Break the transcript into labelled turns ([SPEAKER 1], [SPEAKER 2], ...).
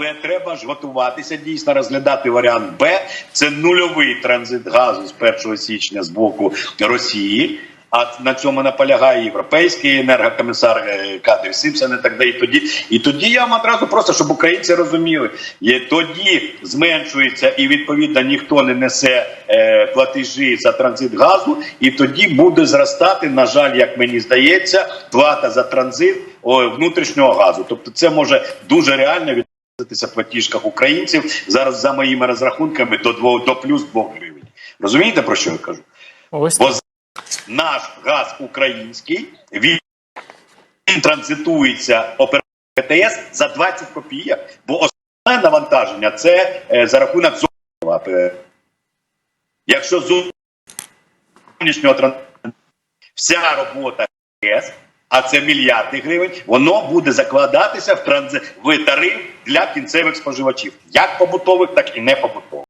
[SPEAKER 1] Але треба ж готуватися дійсно розглядати варіант Б. Це нульовий транзит газу з 1 січня з боку Росії. А на цьому наполягає європейський енергокомісар е, Кадрів Симпсон і так далі. І тоді, і тоді я вам одразу просто, щоб українці розуміли, є, тоді зменшується і відповідно ніхто не несе е, платежі за транзит газу, і тоді буде зростати, на жаль, як мені здається, плата за транзит о, внутрішнього газу. Тобто, це може дуже реально від в платіжках українців зараз за моїми розрахунками до 2, до плюс 2 гривень. Розумієте про що я кажу?
[SPEAKER 2] Ось
[SPEAKER 1] Бо наш газ український він транзитується оператором ГТС за 20 копійок, бо основне навантаження це е, за рахунок зовнішнього. Якщо зовнішнього транзиту вся робота ГТС, а це мільярди гривень, воно буде закладатися в транзит в тариф для кінцевих споживачів, як побутових, так і не побутових.